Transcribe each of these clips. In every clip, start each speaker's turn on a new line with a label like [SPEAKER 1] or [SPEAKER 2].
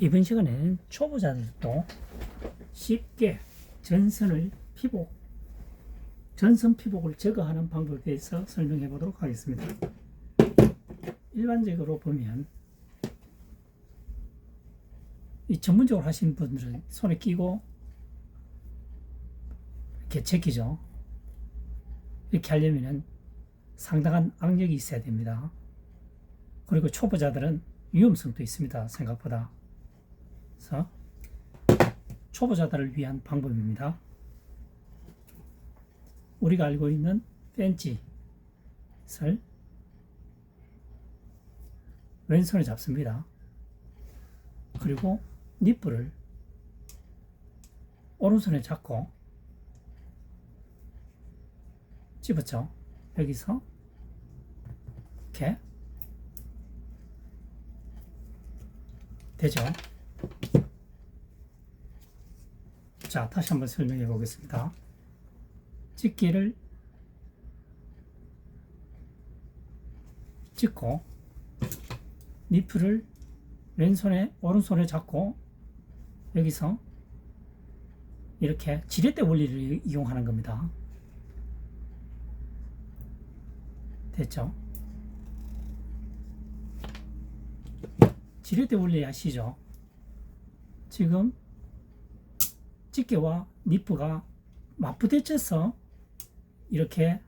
[SPEAKER 1] 이번 시간에는 초보자들도 쉽게 전선을 피복, 전선 피복을 제거하는 방법에 대해서 설명해 보도록 하겠습니다. 일반적으로 보면 이 전문적으로 하시는 분들은 손에 끼고 이렇게 제끼죠. 이렇게 하려면은 상당한 악력이 있어야 됩니다. 그리고 초보자들은 위험성도 있습니다. 생각보다. 그래서 초보자들을 위한 방법입니다. 우리가 알고 있는 벤치를 왼손에 잡습니다. 그리고 니프를 오른손에 잡고 집었죠. 여기서 이렇게 되죠. 자, 다시 한번 설명해 보겠습니다. 집게를 찍고 니프를 왼손에 오른손에 잡고 여기서 이렇게 지렛대 원리를 이용하는 겁니다. 됐죠? 지렛대 원리 아시죠? 지금 집게와 니프가 맞부딪혀서 이렇게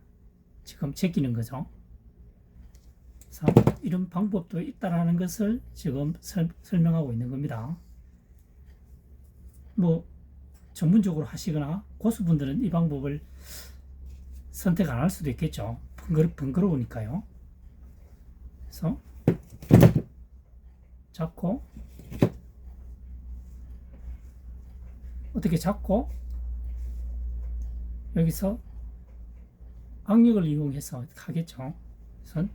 [SPEAKER 1] 지금 제끼는 거죠. 이런 방법도 있다라는 것을 지금 설, 설명하고 있는 겁니다. 뭐 전문적으로 하시거나 고수분들은 이 방법을 선택 안 할 수도 있겠죠. 번거로, 번거로우니까요. 그래서 잡고 어떻게 잡고 여기서 악력을 이용해서 하겠죠. 그래서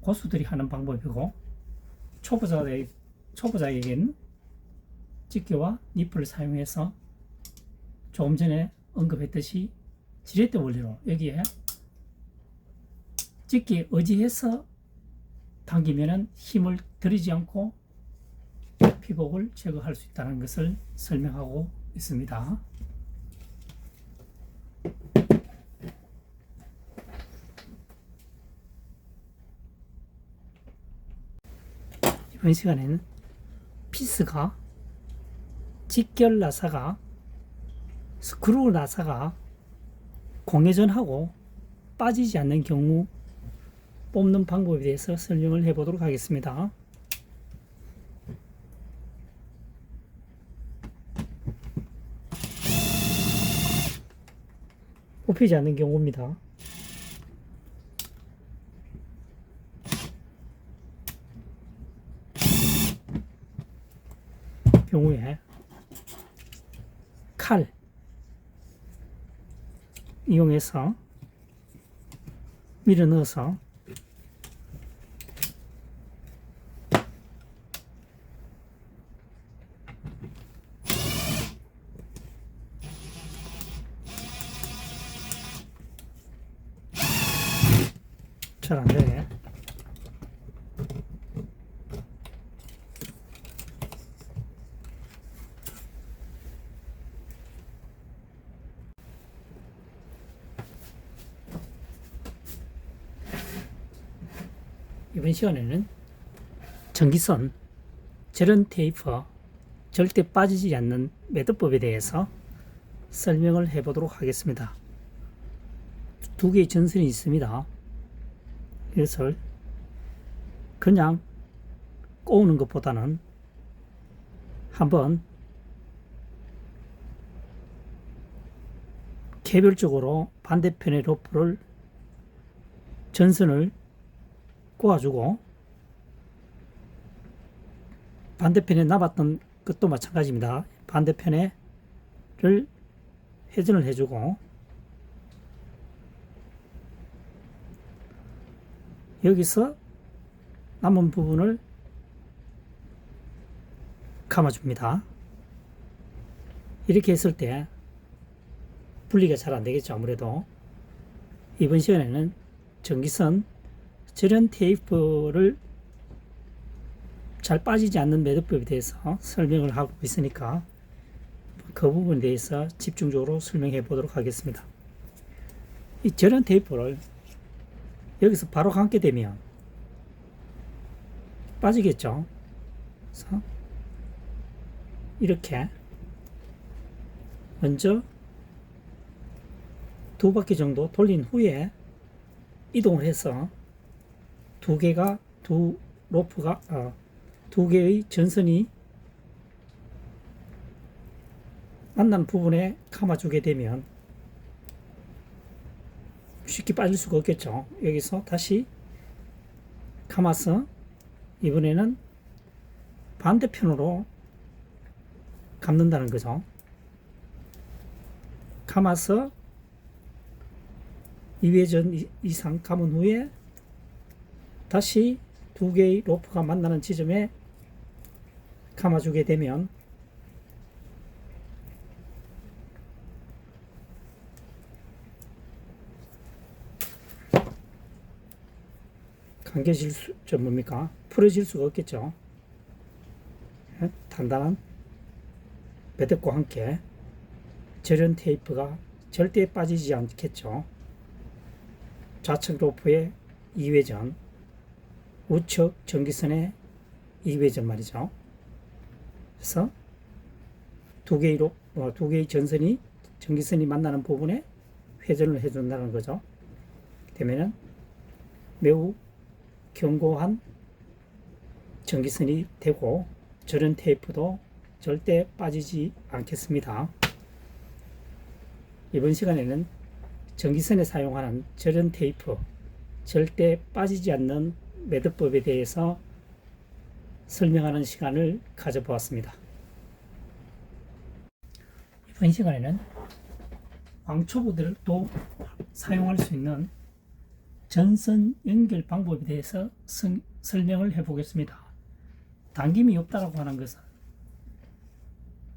[SPEAKER 1] 고수들이 하는 방법이고 초보자의 초보자에게는 집게와 니프를 사용해서 조금 전에 언급했듯이 지렛대 원리로 여기에 집게 의지해서 당기면은 힘을 들이지 않고 피복을 제거할 수 있다는 것을 설명하고 있습니다. 이번 시간에는 피스가 직결 나사가 스크루 나사가 공회전하고 빠지지 않는 경우 뽑는 방법에 대해서 설명을 해 보도록 하겠습니다. 뽑히지 않는 경우입니다. 경우에 칼 이용해서 밀어 넣어서 잘 안 되네. 이번 시간에는 전기선, 절연 테이프, 절대 빠지지 않는 매듭법에 대해서 설명을 해보도록 하겠습니다. 두 개의 전선이 있습니다. 이것을 그냥 꼬우는 것보다는 한번 개별적으로 반대편의 로프를 전선을 꼬아주고 반대편에 남았던 것도 마찬가지입니다. 반대편에를 회전을 해주고 여기서 남은 부분을 감아줍니다. 이렇게 했을 때 분리가 잘 안되겠죠 아무래도 이번 시간에는 전기선 절연 테이프를 잘 빠지지 않는 매듭법에 대해서 설명을 하고 있으니까 그 부분에 대해서 집중적으로 설명해 보도록 하겠습니다. 이 절연 테이프를 여기서 바로 감게 되면 빠지겠죠. 그래서 이렇게 먼저 두 바퀴 정도 돌린 후에 이동을 해서 두 개가 두 로프가 어, 두 개의 전선이 만난 부분에 감아주게 되면 쉽게 빠질 수가 없겠죠. 여기서 다시 감아서 이번에는 반대편으로 감는다는 거죠. 감아서 2회전 이상 감은 후에 다시 두 개의 로프가 만나는 지점에 감아주게 되면 감겨질 수, 저 뭡니까? 풀어질 수가 없겠죠. 예? 단단한 매듭과 함께 절연 테이프가 절대 빠지지 않겠죠. 좌측 로프의 2회전, 우측 전기선의 2회전 말이죠. 그래서 두 개의 로, 어, 두 개의 전선이 전기선이 만나는 부분에 회전을 해준다는 거죠. 되면은 매우 견고한 전기선이 되고 절연 테이프도 절대 빠지지 않겠습니다. 이번 시간에는 전기선에 사용하는 절연 테이프 절대 빠지지 않는 매듭법에 대해서 설명하는 시간을 가져보았습니다. 이번 시간에는 왕초보들도 사용할 수 있는 전선 연결 방법에 대해서 성, 설명을 해 보겠습니다. 당김이 없다라고 하는 것은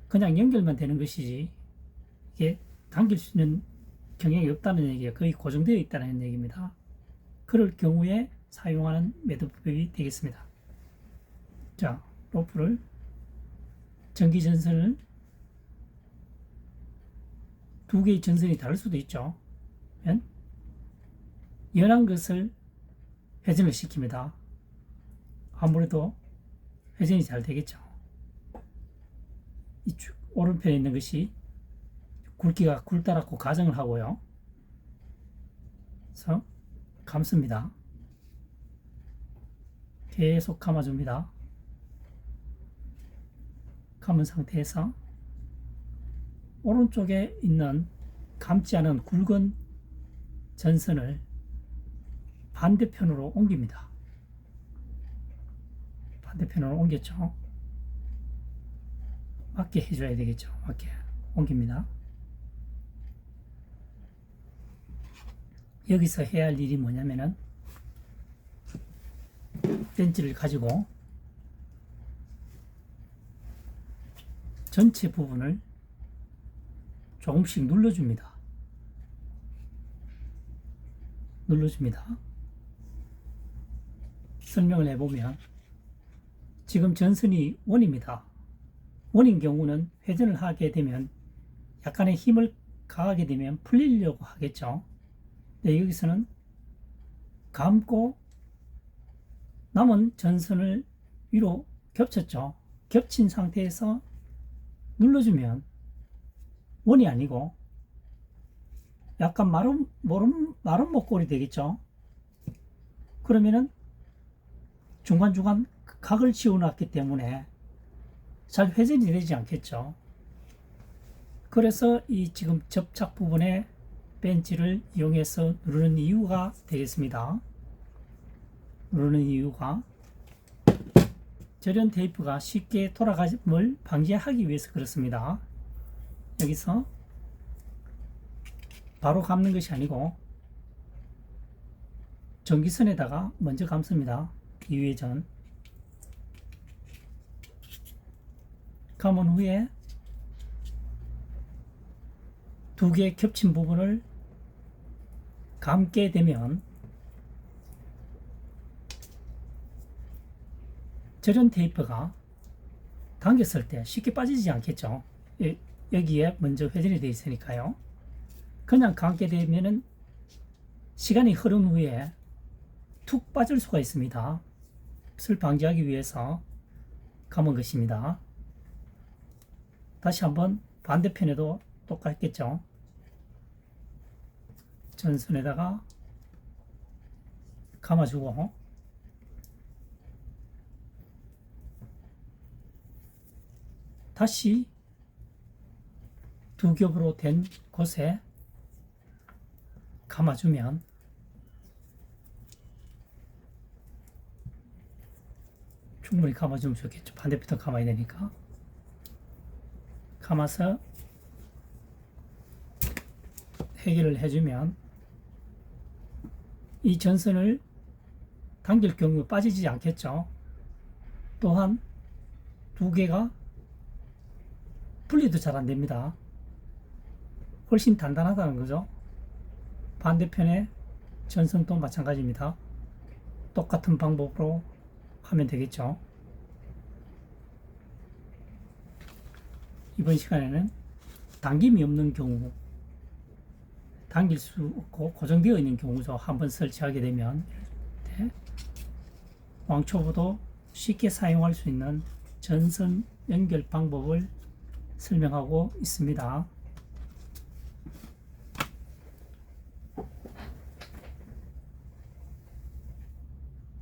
[SPEAKER 1] 그냥 연결만 되는 것이지 이게 당길 수 있는 경향이 없다는 얘기가 거의 고정되어 있다는 얘기입니다. 그럴 경우에 사용하는 매듭법이 되겠습니다. 자, 로프를 전기 전선을 두 개의 전선이 다를 수도 있죠. 연한 것을 회전을 시킵니다. 아무래도 회전이 잘 되겠죠. 이쪽 오른편에 있는 것이 굵기가 굵다랗고 가정을 하고요. 그래서 감습니다. 계속 감아줍니다. 감은 상태에서 오른쪽에 있는 감지 않은 굵은 전선을 반대편으로 옮깁니다. 반대편으로 옮겼죠. 맞게 해줘야 되겠죠. 맞게 옮깁니다. 여기서 해야 할 일이 뭐냐면은 벤치를 가지고 전체 부분을 조금씩 눌러줍니다. 눌러줍니다. 설명을 해보면 지금 전선이 원입니다. 원인 경우는 회전을 하게 되면 약간의 힘을 가하게 되면 풀리려고 하겠죠. 네, 여기서는 감고 남은 전선을 위로 겹쳤죠. 겹친 상태에서 눌러주면 원이 아니고 약간 마름, 마름, 마름 목걸이 되겠죠. 그러면은 중간중간 각을 지어놨기 때문에 잘 회전이 되지 않겠죠. 그래서 이 지금 접착 부분에 벤치를 이용해서 누르는 이유가 되겠습니다. 누르는 이유가 절연 테이프가 쉽게 돌아감을 방지하기 위해서 그렇습니다. 여기서 바로 감는 것이 아니고 전기선에다가 먼저 감습니다. 2회전 감은 후에 두 개 겹친 부분을 감게 되면 절연 테이프가 당겼을 때 쉽게 빠지지 않겠죠. 예, 여기에 먼저 회전이 되어 있으니까요. 그냥 감게 되면은 시간이 흐른 후에 툭 빠질 수가 있습니다. 그것을 방지하기 위해서 감은 것입니다. 다시 한번 반대편에도 똑같겠죠. 전선에다가 감아주고 다시 두 겹으로 된 곳에 감아주면 충분히 감아주면 좋겠죠. 반대부터 감아야 되니까. 감아서 해결을 해주면 이 전선을 당길 경우 빠지지 않겠죠. 또한 두 개가 분리도 잘 안 됩니다. 훨씬 단단하다는 거죠. 반대편의 전선도 마찬가지입니다. 똑같은 방법으로 하면 되겠죠. 이번 시간에는 당김이 없는 경우, 당길 수 없고 고정되어 있는 경우도 한번 설치하게 되면 네. 왕초보도 쉽게 사용할 수 있는 전선 연결 방법을 설명하고 있습니다.